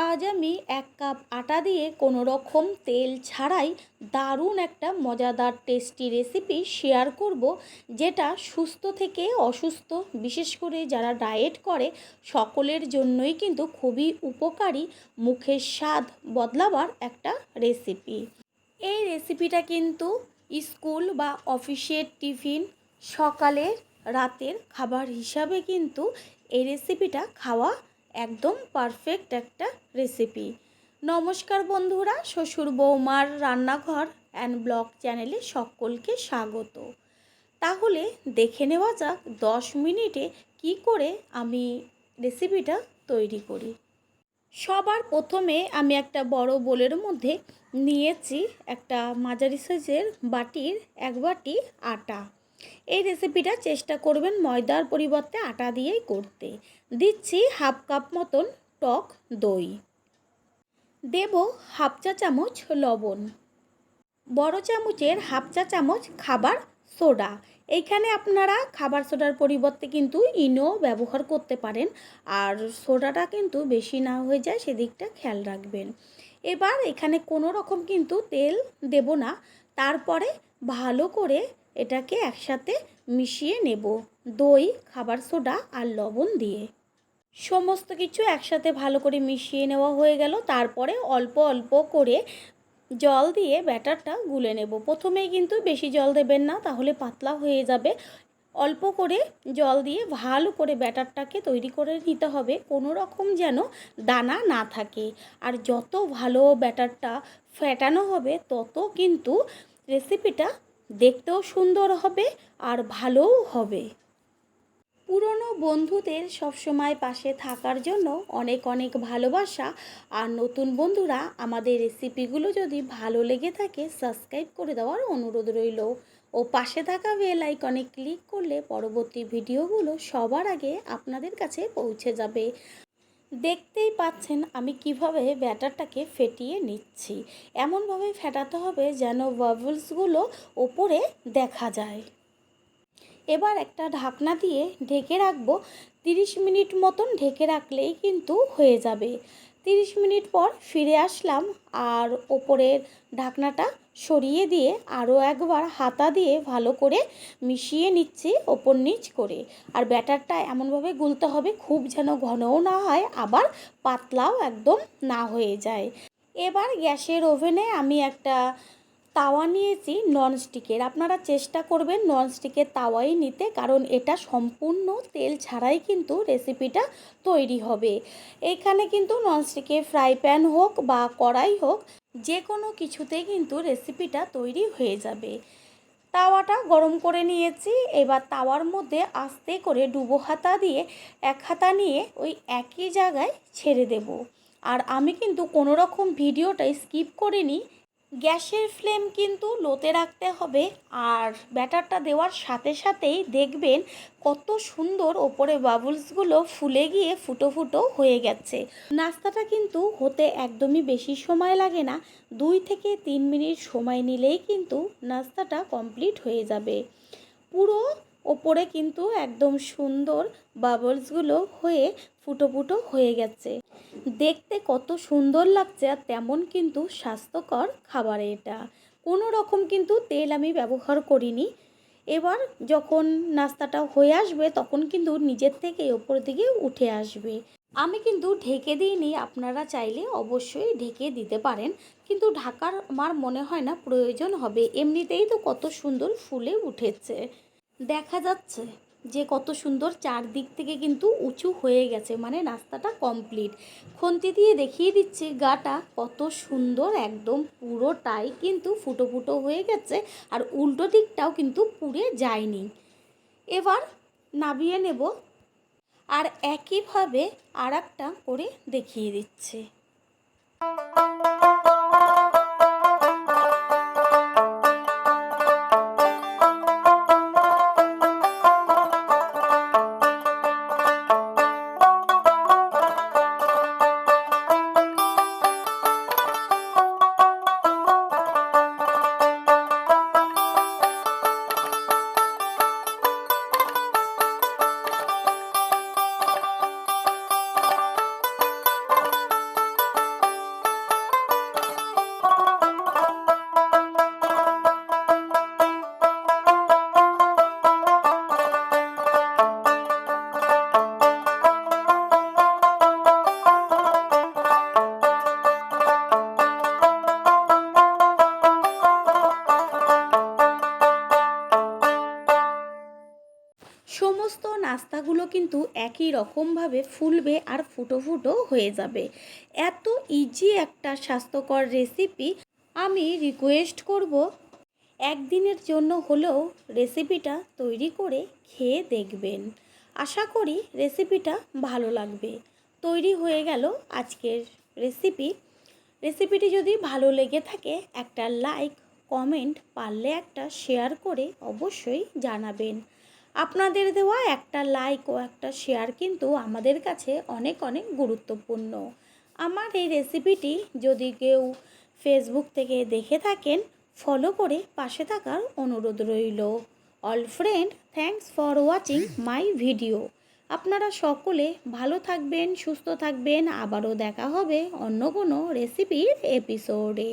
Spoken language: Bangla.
আজ আমি এক কাপ আটা দিয়ে কোনো রকম তেল ছাড়াই দারুণ একটা মজাদার টেস্টি রেসিপি শেয়ার করব, যেটা সুস্থ থেকে অসুস্থ, বিশেষ করে যারা ডায়েট করে, সকলের জন্যই কিন্তু খুবই উপকারী মুখের স্বাদ বদলাবার একটা রেসিপি এই রেসিপিটা কিন্তু স্কুল বা অফিসের টিফিন সকালের রাতের খাবার হিসাবে কিন্তু এই রেসিপিটা খাওয়া একদম পারফেক্ট একটা রেসিপি নমস্কার বন্ধুরা, শ্বশুর বৌমার রান্নাঘর অ্যান্ড ব্লগ চ্যানেলে সকলকে স্বাগত। তাহলে দেখে নেওয়া যাক দশ মিনিটে কি করে আমি রেসিপিটা তৈরি করি। সবার প্রথমে আমি একটা বড় বোলের মধ্যে নিয়েছি একটা মাঝারি সাইজের বাটির এক বাটি আটা। এই রেসিপিটা চেষ্টা করবেন ময়দার পরিবর্তে আটা দিয়েই করতে। দিচ্ছি হাফ কাপ মতন টক দই। দেব হাফ চা চামচ লবণ। বড় চামচের হাফ চা চামচ খাবার সোডা। এইখানে আপনারা খাবার সোডার পরিবর্তে কিন্তু ইনো ব্যবহার করতে পারেন। আর সোডাটা কিন্তু বেশি না হয়ে যায় সেদিকটা খেয়াল রাখবেন। এবার এখানে কোনো রকম কিন্তু তেল দেব না। তারপরে ভালো করে এটাকে একসাথে মিশিয়ে নেব। দই, খাবার সোডা আর লবণ দিয়ে। সমস্ত কিছু একসাথে ভালো করে মিশিয়ে নেওয়া হয়ে গেল। তারপরে অল্প অল্প করে জল দিয়ে ব্যাটারটা গুলে নেব। প্রথমেই কিন্তু বেশি জল দেবেন না, তাহলে পাতলা হয়ে যাবে। অল্প করে জল দিয়ে ভালো করে ব্যাটারটাকে তৈরি করে নিতে হবে। কোনো রকম যেন দানা না থাকে। আর যত ভালো ব্যাটারটা ফেটানো হবে, তত কিন্তু রেসিপিটা দেখতেও সুন্দর হবে আর ভালোও হবে। পুরনো বন্ধুদের সবসময় পাশে থাকার জন্য অনেক অনেক ভালোবাসা। আর নতুন বন্ধুরা আমাদের রেসিপিগুলো যদি ভালো লেগে থাকে, সাবস্ক্রাইব করে দেওয়ার অনুরোধ রইল। ও পাশে থাকা বেল আইকনে ক্লিক করলে পরবর্তী ভিডিওগুলো সবার আগে আপনাদের কাছে পৌঁছে যাবে। দেখতেই পাচ্ছেন আমি কীভাবে ব্যাটারটাকে ফেটিয়ে নিচ্ছি। এমনভাবে ফেটাতে হবে যেন বাবলসগুলো ওপরে দেখা যায়। এবার একটা ঢাকনা দিয়ে ঢেকে রাখব। তিরিশ মিনিট মতন ঢেকে রাখলেই কিন্তু হয়ে যাবে। তিরিশ মিনিট পর ফিরে আসলাম আর ওপরের ঢাকনাটা সরিয়ে দিয়ে আরও একবার হাতা দিয়ে ভালো করে মিশিয়ে নিচ্ছি ওপর নিচ করে। আর ব্যাটারটা এমনভাবে গুলতে হবে, খুব যেন ঘনও না হয়, আবার পাতলাও একদম না হয়ে যায়। এবার গ্যাসের ওভেনে আমি একটা তাওয়া নিয়েছি, ননস্টিকের। আপনারা চেষ্টা করবেন ননস্টিকের তাওয়াই নিতে, কারণ এটা সম্পূর্ণ তেল ছাড়াই কিন্তু রেসিপিটা তৈরি হবে। এখানে কিন্তু ননস্টিকের ফ্রাই প্যান হোক বা কড়াই হোক যে কোনো কিছুতেই কিন্তু রেসিপিটা তৈরি হয়ে যাবে। তাওয়াটা গরম করে নিয়েছি, এবার তাওয়ার মধ্যে আস্তে করে ডুবো হাতা দিয়ে এক হাতা নিয়ে ওই একই জায়গায় ছেড়ে দেব। আর আমি কিন্তু কোনো রকম ভিডিওটাই স্কিপ করিনি গ্যাসের ফ্লেম কিন্তু লোতে রাখতে হবে আর ব্যাটারটা দেওয়ার সাথে সাথেই দেখবেন কত সুন্দর ওপরে বাবলসগুলো ফুলে গিয়ে ফুটো ফুটো হয়ে গেছে। নাস্তাটা কিন্তু হতে একদমই বেশি সময় লাগে না, দুই থেকে তিন মিনিট সময় নিলেই কিন্তু নাস্তাটা কমপ্লিট হয়ে যাবে। পুরো ওপরে কিন্তু একদম সুন্দর বাবলসগুলো হয়ে ফুটো ফুটো হয়ে গেছে। দেখতে কত সুন্দর লাগছে আর তেমন কিন্তু স্বাস্থ্যকর খাবার এটা। কোনো রকম কিন্তু তেল আমি ব্যবহার করিনি। এবার যখন নাস্তাটা হয়ে আসবে তখন কিন্তু নিজের থেকে ওপর দিকে উঠে আসবে। আমি কিন্তু ঢেকে দিইনি, আপনারা চাইলে অবশ্যই ঢেকে দিতে পারেন। কিন্তু ঢাকার আমার মনে হয় না প্রয়োজন হবে। এমনিতেই তো কত সুন্দর ফুলে উঠেছে। দেখা যাচ্ছে যে কত সুন্দর চারদিক থেকে কিন্তু উঁচু হয়ে গেছে মানে রাস্তাটা কমপ্লিট খন্তি দিয়ে দেখিয়ে দিচ্ছি গাটা কত সুন্দর, একদম পুরোটাই কিন্তু ফুটো ফুটো হয়ে গেছে আর উল্টো দিকটাও কিন্তু পুড়ে যায়নি। এবার নাবিয়ে নেব আর একইভাবে আর করে দেখিয়ে দিচ্ছি। কিন্তু একই রকমভাবে ফুলবে আর ফুটো ফুটো হয়ে যাবে। এত ইজি একটা স্বাস্থ্যকর রেসিপি আমি রিকোয়েস্ট করব। একদিনের জন্য হলেও রেসিপিটা তৈরি করে খেয়ে দেখবেন। আশা করি রেসিপিটা ভালো লাগবে। তৈরি হয়ে গেল আজকের রেসিপি রেসিপিটি যদি ভালো লেগে থাকে একটা লাইক কমেন্ট পারলে একটা শেয়ার করে অবশ্যই জানাবেন। আপনাদের দেওয়া একটা লাইক ও একটা শেয়ার কিন্তু আমাদের কাছে অনেক অনেক গুরুত্বপূর্ণ। আমার এই রেসিপিটি যদি কেউ ফেসবুক থেকে দেখে থাকেন ফলো করে পাশে থাকার অনুরোধ রইল। All friend thanks for watching my video আপনারা সকলে ভালো থাকবেন, সুস্থ থাকবেন। আবারও দেখা হবে অন্য কোনো রেসিপির এপিসোডে